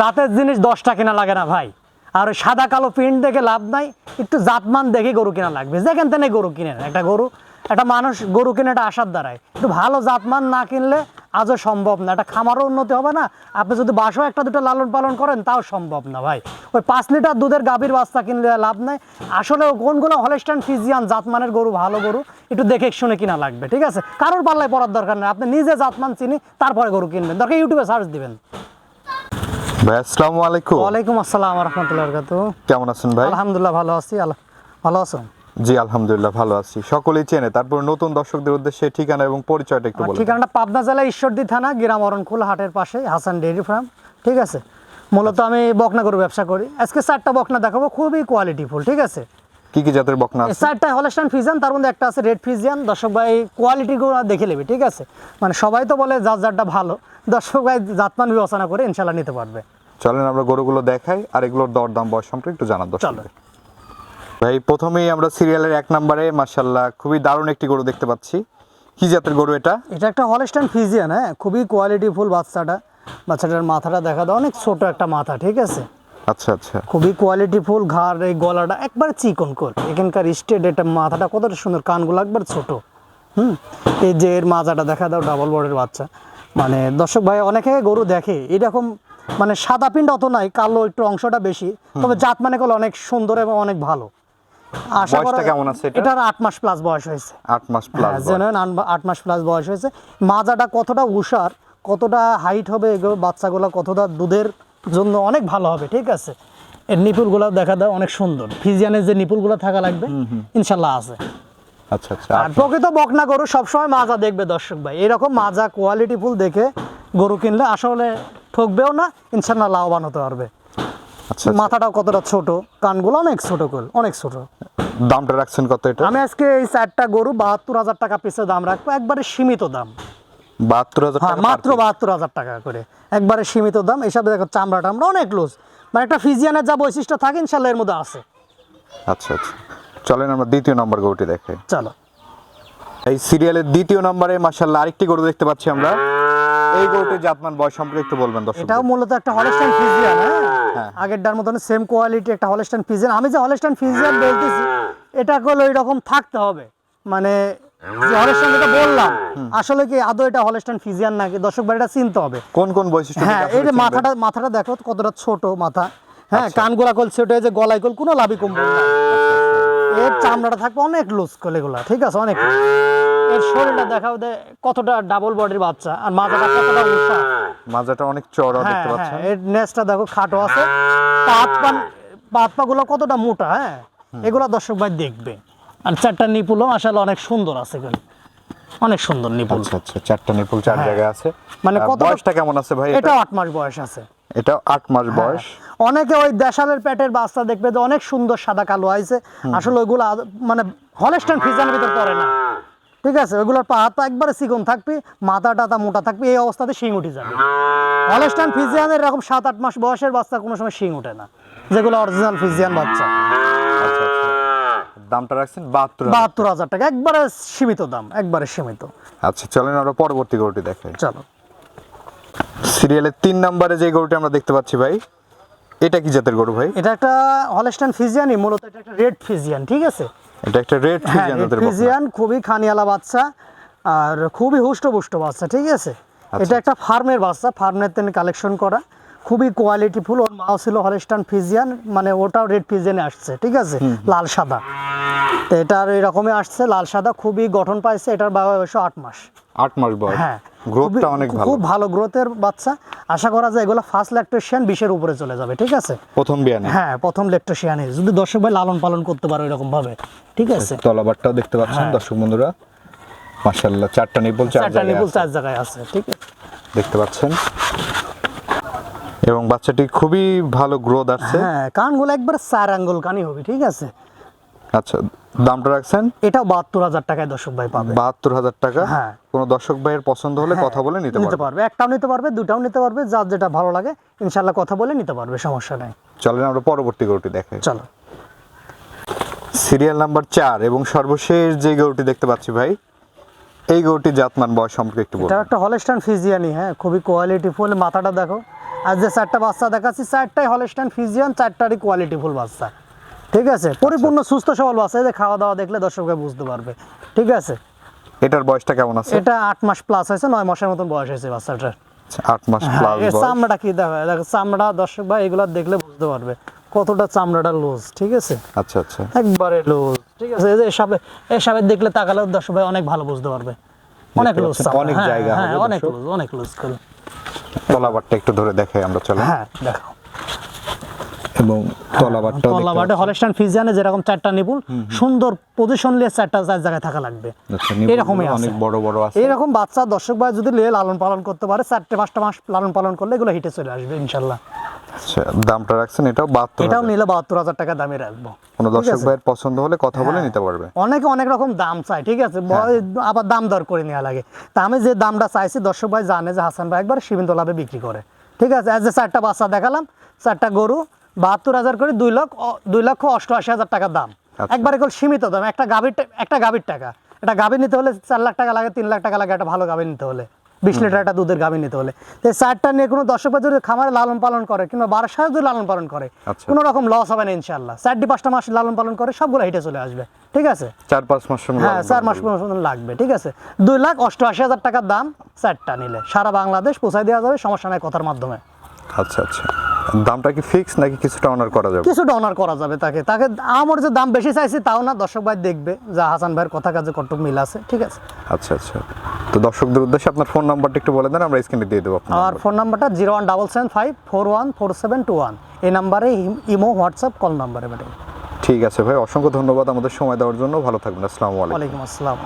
জাতের জিনিস দশটা কেনা লাগে না ভাই। আর ওই সাদা কালো প্রিন্ট দেখে লাভ নাই, একটু জাতমান দেখে গরু কেনা লাগবে। যেখান থেকে গরু কিনেন, একটা গরু, একটা মানুষ গরু কিনে একটা আশার দ্বারায়। একটু ভালো জাতমান না কিনলে আজও সম্ভব না। একটা খামারও উন্নতি হবে না। আপনি যদি বাসাও একটা দুটো লালন পালন করেন, তাও সম্ভব না ভাই। ওই পাঁচ লিটার দুধের গাভীর বাচ্চা কিনলে লাভ নাই। আসলে কোনগুলো হলেস্টান ফিজিয়ান জাতমানের গরু, ভালো গরু, একটু দেখে শুনে কিনা লাগবে, ঠিক আছে? কারোর পাল্লায় পড়ার দরকার নেই। আপনি নিজে জাতমান চিনি, তারপরে গরু কিনবেন। দরকার ইউটিউবে সার্চ দিবেন। ভাই আসসালামু আলাইকুম। ওয়ালাইকুম আসসালাম রাহমাতুল্লাহি ওয়া বারাকাতুহু কেমন আছেন ভাই? আলহামদুলিল্লাহ ভালো আছি ভালো আছো? জি আলহামদুলিল্লাহ ভালো আছি। সকলেই চেনে তারপর নতুন দর্শকদের উদ্দেশ্যে ঠিকানা এবং পরিচয়টা একটু বলুন। ঠিকানাটা পাবনা জেলা ঈশ্বরদী থানা গ্রাম অরণকুল হাটের পাশে হাসান ডেইরি ফার্ম ঠিক আছে? মূলত আমি বকনা গরু ব্যবসা করি। আজকে চারটা বকনা দেখাবো খুবই কোয়ালিটি ফুল ঠিক আছে? কি কি জাতের বকনা আছে? চারটা হলেস্টান ফিজিয়ান তার মধ্যে একটা আছে রেড ফিজিয়ান দর্শক ভাই কোয়ালিটি গুলো দেখে নেবে ঠিক আছে? মানে সবাই তো বলে যার যারটা ভালো। দর্শক ভাই জাতমান বিবেচনা করে ইনশাল্লাহ নিতে পারবে। চলেন আমরা গরুগুলো দেখাই আর এগুলোর দরদাম বয়স সম্পর্কে একটু জানার দর্শক চলো। ভাই প্রথমেই আমরা সিরিয়ালের এক নম্বরে মার্শাল্লাহ খুবই দারুণ একটি গরু দেখতে পাচ্ছি। কি জাতের গরু এটা? এটা একটা হলেস্টান ফিজিয়ান হ্যাঁ? খুবই কোয়ালিটি ফুল বাচ্চাটা। বাচ্চাটার মাথাটা দেখা দাও অনেক ছোট একটা মাথা ঠিক আছে? আচ্ছা আচ্ছা। খুবই কোয়ালিটি ফুল ঘাড় এই গলাটা একবারে চিকন কর। এখানকার স্টেট এটা মাথাটা কতটা সুন্দর কানগুলো একবার ছোট। হুম? এই যে এর মাজাটা দেখা দাও ডাবল বর্ডের বাচ্চা। মানে দর্শক ভাই অনেকে গরু দেখে এরকম মানে সাদা পিণ্ড অত নাই কালো একটু অংশটা বেশি। তবে জাত মানে করলে অনেক সুন্দর এবং অনেক ভালো। আশা করা কেমন আছে এটা? এটার আট মাস প্লাস বয়স হয়েছে। আট মাস প্লাস হ্যাঁ জেনুইন আট মাস প্লাস বয়স হয়েছে। মাজাটা কতটা উষার কতটা হাইট হবে বাচ্চাগুলো কতটা দুধের জন্য অনেক ভালো হবে ঠিক আছে? এর নিপুলগুলো দেখা দাও অনেক সুন্দর। ফিজিয়ানের যে নিপুলগুলো থাকা লাগবে ইনশাল্লাহ আছে। আচ্ছা আচ্ছা আর প্রকৃত বকনা গরু সবসময় মাজা দেখবে দর্শক ভাই। এরকম মাজা কোয়ালিটি ফুল দেখে গরু কিনলে আসলে ঠকবেও না ইনশাল্লাহ লাভবান হতে পারবে। আচ্ছা আচ্ছা। মাথাটাও কতটা ছোট কানগুলো অনেক ছোট করে অনেক ছোট। দামটা রাখছেন কত এটা? আমি আজকে এই চারটা গরু বাহাত্তর হাজার টাকা পিসে দাম রাখব একবারে সীমিত দাম। বাহাত্তর হাজার হ্যাঁ মাত্র বাহাত্তর হাজার টাকা করে। একবারে সীমিত দাম এসব দেখো চামড়া টামড়া অনেক লুজ মানে একটা ফিজিয়ানের যা বৈশিষ্ট্য থাকে ইনশাল্লাহ এর মধ্যে আছে। আচ্ছা আচ্ছা। চলেন আমরা দ্বিতীয় নম্বর গরুটি দেখাই। চলো। এই সিরিয়ালের দ্বিতীয় নম্বরে মাশাল্লাহ আরেকটি গরু দেখতে পাচ্ছি আমরা। এই গরুটির জাতমান বয়স সম্পর্কে একটু বলবেন দর্শক এটাও মূলত একটা হলস্টাইন ফিজিয়ান হ্যাঁ? হ্যাঁ। আগেরটার মতন সেম কোয়ালিটি একটা হলস্টাইন ফিজিয়ান আমি যে হলস্টাইন ফিজিয়ান বলতেছি এটা হলো এরকম থাকতে হবে। মানে যে হলস্টাইন যেটা বললাম আসলে কি আদৌ এটা হলস্টাইন ফিজিয়ান নাকি? দর্শক বাড়িটা চিনতে হবে। কোন কোন বৈশিষ্ট্য হ্যাঁ এই যে মাথাটা মাথাটা দেখো কতটা ছোট মাথা। হ্যাঁ আচ্ছা। কল ছোট যে গলায় কল কোনো লাভি কম্বল না। এর চামড়াটা থাকবে অনেক লুজ কলেগুলা ঠিক আছে অনেক এর শরীরটা দেখাও দে কতটা ডাবল বডির বাচ্চা আর মাথাটা কতটা উষা মাজাটা অনেক চড়া হ্যাঁ দেখতে হ্যাঁ পাচ্ছেন? এর নেসটা দেখো খাটো আছে। কতটা মোটা হ্যাঁ? এগুলা দর্শক ভাই দেখবে। আর চারটা নিপুলও আসলে অনেক সুন্দর আছে এগুলো। অনেক সুন্দর নিপুল। আচ্ছা আচ্ছা চারটা নিপুল চার হ্যাঁ। জায়গায় আছে। মানে কতটা- বয়সটা কেমন আছে ভাই এটা? এটাও আট মাস বয়স আছে। এটা আট মাস বয়স। অনেকে ওই দেশালের পেটের বাচ্চা দেখবে যে অনেক সুন্দর সাদা কালো আইছে। আসলে ওইগুলো মানে হলেস্টান ফ্রিজানের ভিতর পড়ে না। ঠিক আছে? ওইগুলোর পা হাত একবারে চিকন থাকবে মাথা টাথা মোটা থাকবে এই অবস্থাতে শিং উঠে যাবে। হলেস্টান ফিজিয়ানের এরকম সাত আট মাস বয়সের বাচ্চা কোনো সময় শিং ওঠে না। যেগুলো অরিজিনাল ফিজিয়ান বাচ্চা। দামটা রাখছেন বাহাত্তর বাহাত্তর হাজার টাকা একবারে সীমিত দাম একবারে সীমিত। আচ্ছা চলেন আমরা পরবর্তী গরুটি দেখাই। চলো। সিরিয়ালের তিন নম্বরে যে গরুটি আমরা দেখতে পাচ্ছি ভাই এটা কি জাতের গরু ভাই? এটা একটা হলেস্টান ফিজিয়ানই মূলত এটা একটা রেড ফিজিয়ান ঠিক আছে? এটা একটা রেড হ্যাঁ ফিজিয়ান জাতের ফিজিয়ান খুবই খানিয়ালা বাচ্চা আর খুবই হুষ্টপুষ্ট বাচ্চা ঠিক আছে? এটা একটা ফার্মের বাচ্চা ফার্মের থেকে কালেকশন করা খুবই কোয়ালিটিফুল ওর মাও ছিল হলেস্টান ফিজিয়ান মানে ওটাও রেড ফিজিয়ানে আসছে ঠিক আছে? লাল সাদা। তো এটার এরকমই আসছে লাল সাদা খুবই গঠন পাইছে এটার বয়স আট মাস। আট মাস বয়স। হ্যাঁ গ্রোথটা অনেক ভালো। খুব ভালো গ্রোথের বাচ্চা। আশা করা যায় এগুলো ফার্স্ট ল্যাকটেশিয়ান বিশের উপরে চলে যাবে ঠিক আছে? প্রথম বিয়ানে। হ্যাঁ প্রথম ল্যাকটেশিয়ানে যদি দর্শক ভাই লালন পালন করতে পারো এরকম ভাবে ঠিক আছে? তলাবারটাও দেখতে পাচ্ছেন হ্যাঁ। দর্শক বন্ধুরা। মাশাল্লাহ চারটা নিপুল চার চারটা জায়গায় নিপুল আছে। চার জায়গায় আছে ঠিক আছে? দেখতে পাচ্ছেন? এবং বাচ্চাটি খুবই ভালো গ্রোথ আসছে। হ্যাঁ কানগুলো একবার চার আঙ্গুল কানি হবে ঠিক আছে? আচ্ছা দামটা রাখছেন? এটাও বাহাত্তর হাজার টাকায় দর্শক ভাই পাবে। বাহাত্তর হাজার টাকা? হ্যাঁ। কোনো দর্শক ভাইয়ের পছন্দ হলে কথা বলে নিতে নিতে পারবে। একটাও নিতে পারবে দুটাও নিতে পারবে যার যেটা ভালো লাগে ইনশাল্লাহ কথা বলে নিতে পারবে সমস্যা নেই। চলেন আমরা পরবর্তী গরুটি দেখাই। চলো। সিরিয়াল নাম্বার চার এবং সর্বশেষ যে গরুটি দেখতে পাচ্ছি ভাই এই গরুটির জাতমান বয়স সম্পর্কে একটু এটা বলুন একটা হলেস্টান ফিজিয়ানি হ্যাঁ খুবই কোয়ালিটি ফুল মাথাটা দেখো। আর যে চারটা বাচ্চা দেখাচ্ছি চারটাই হলস্টাইন ফিজিয়ান চারটারই কোয়ালিটি ফুল বাচ্চা। ঠিক আছে? পরিপূর্ণ সুস্থ সবল বাচ্চা। এই যে খাওয়া দাওয়া দেখলে দর্শকরা বুঝতে পারবে। ঠিক আছে? এটার বয়সটা কেমন আছে? এটা আট মাস প্লাস হয়েছে নয় মাসের মতন বয়স হয়েছে বাচ্চাটার। আচ্ছা, আট মাস হ্যাঁ, প্লাস এর চামড়াটা কি দেখা দেখো চামড়া দর্শক ভাই এগুলো দেখলে বুঝতে পারবে কতটা চামড়াটা লুজ ঠিক আছে? আচ্ছা আচ্ছা। একবারে লুজ ঠিক আছে? এই যে এসবে এসবে দেখলে তাকালে দর্শক ভাই অনেক ভালো বুঝতে পারবে। অনেক লুজ অনেক জায়গা হ্যাঁ অনেক। লুজ অনেক লুজ করে। তলাবারটা একটু ধরে দেখাই আমরা চলো। হ্যাঁ দেখো। এবং হলস্টাইন ফিজিয়ানে যেরকম চারটা নিপুল সুন্দর পজিশন নিয়ে চারটা চার জায়গায় থাকা লাগবে। আচ্ছা, এরকমই অনেক বড় বড় আছে। এইরকম বাচ্চা দর্শক ভাই যদি লালন পালন করতে পারে চারটে পাঁচটা মাস লালন পালন করলে এগুলো হিটে চলে আসবে ইনশাল্লাহ। আচ্ছা দামটা রাখছেন? এটাও বাহাত্তর এটাও নিলে বাহাত্তর হাজার টাকা দামে রাখব। কোনো দর্শক ভাইয়ের পছন্দ হলে কথা বলে নিতে পারবে। অনেকে অনেক রকম দাম চায় ঠিক আছে? হ্যাঁ। আবার দাম দর করে নেওয়া লাগে। তা আমি যে দামটা চাইছি দর্শক ভাই জানে যে হাসান ভাই একবার সীমিত লাভে বিক্রি করে। ঠিক আছে? যে চারটা বাচ্চা দেখালাম চারটা গরু বাহাত্তর হাজার করে দুই লক্ষ দুই লক্ষ অষ্টআশি হাজার টাকা দাম। আচ্ছা। একবার এগুলো সীমিত দাম। একটা গাভীর একটা গাভীর টাকা। এটা গাভী নিতে হলে চার লাখ টাকা লাগে তিন লাখ টাকা লাগে একটা ভালো গাভী নিতে হলে। বিশ লিটার একটা দুধের গাভী নিতে হলে। তো চারটা নিয়ে কোনো দর্শক যদি খামারে লালন পালন করে কিংবা বারাসায় যদি লালন পালন করে আচ্ছা। কোনো রকম লস হবে না ইনশাল্লাহ চারটি পাঁচটা মাস লালন পালন করে সবগুলো হিটে চলে আসবে। ঠিক আছে? চার পাঁচ মাস হ্যাঁ লাগবে। চার মাস লাগবে। ঠিক আছে? দুই লাখ অষ্টআশি হাজার টাকার দাম চারটা নিলে। সারা বাংলাদেশ পৌঁছায় দেওয়া যাবে সমস্যা নাই কথার মাধ্যমে। আচ্ছা আচ্ছা। দামটা কি ফিক্স নাকি কিছুটা অনার করা যাবে? কিছুটা অনার করা যাবে তাকে। তাকে আমার যে দাম বেশি চাইছি তাও না দর্শক ভাই দেখবে যা হাসান ভাইয়ের কথা কাজে কটক মিল আছে ঠিক আছে? আচ্ছা আচ্ছা। তো দর্শকদের উদ্দেশ্যে আপনার ফোন নাম্বারটা একটু বলে দেন আমরা স্ক্রিনে দিয়ে দেবো আমার ফোন নাম্বারটা zero one double seven five four one four seven two one এই নাম্বারে ইমো হোয়াটসঅ্যাপ কল নাম্বারে ম্যাডাম ঠিক আছে ভাই অসংখ্য ধন্যবাদ আমাদের সময় দেওয়ার জন্য। ভালো থাকবেন আসসালামু আলাইকুম। আসসালাম।